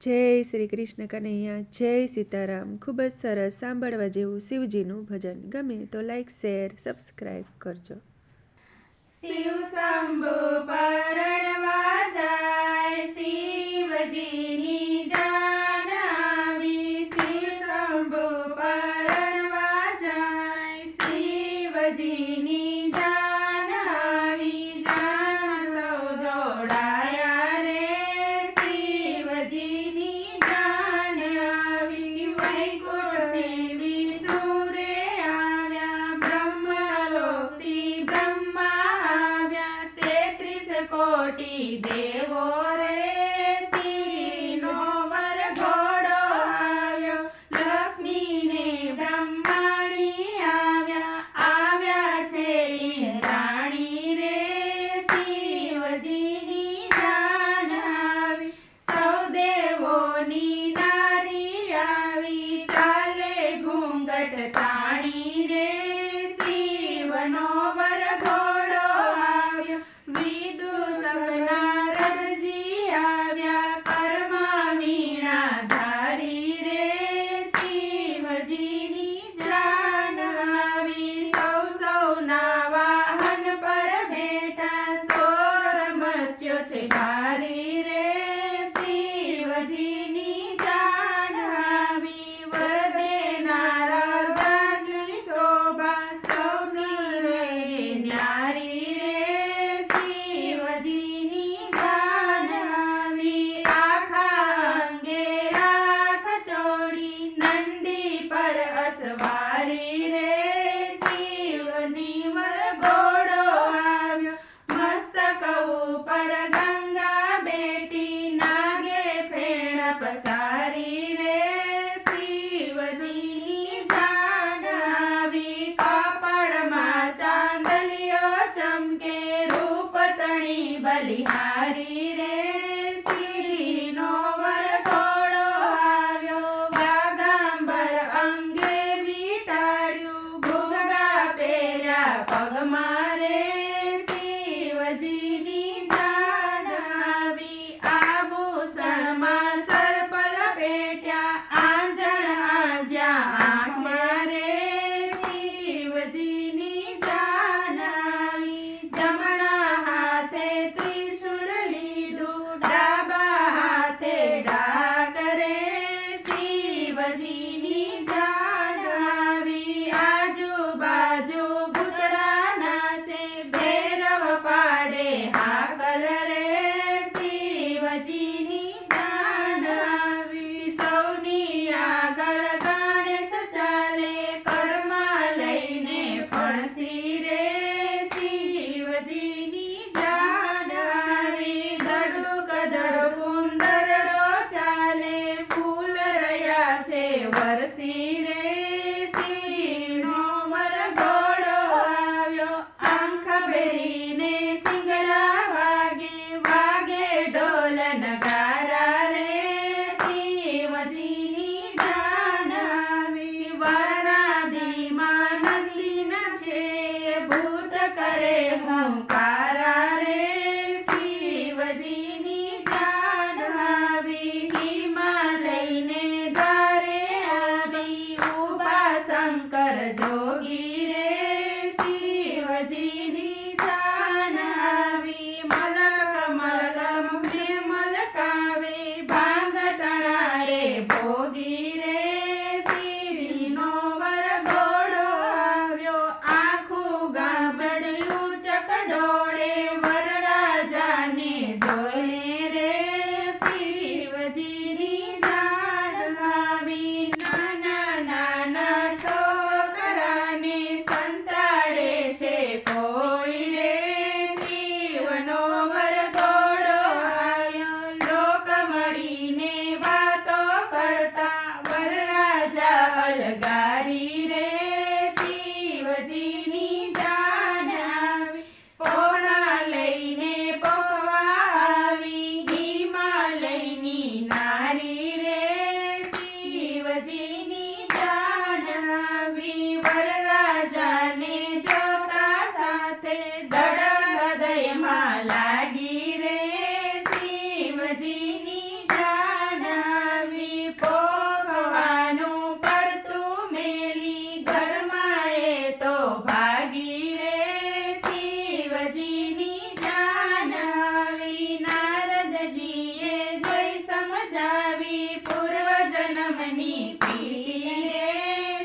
જય શ્રી કૃષ્ણ કનૈયા, જય સીતારામ. ખૂબ જ સરસ સાંભળવા જેવું શિવજીનું ભજન. ગમે તો લાઈક શેર સબસ્ક્રાઈબ કરજો. શિવ શંભુ પરણવા જાય શિવજી. કોટી દેવો છે મારી રે બલી મારી રે. agora sim. આવી પૂર્વ જન્મની પીતી રે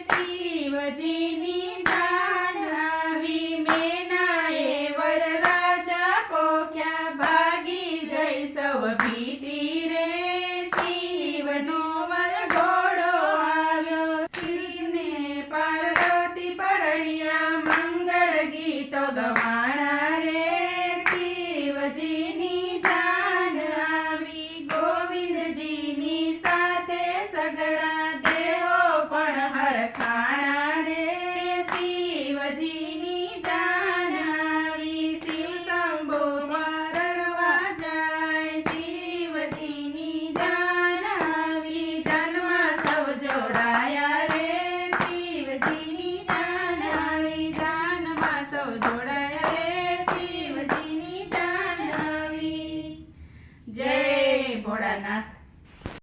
શિવજીની જાન આવી. મેનાએ વરરાજા પોખ્યા ભાગી જઈ સૌ ભીતી dia!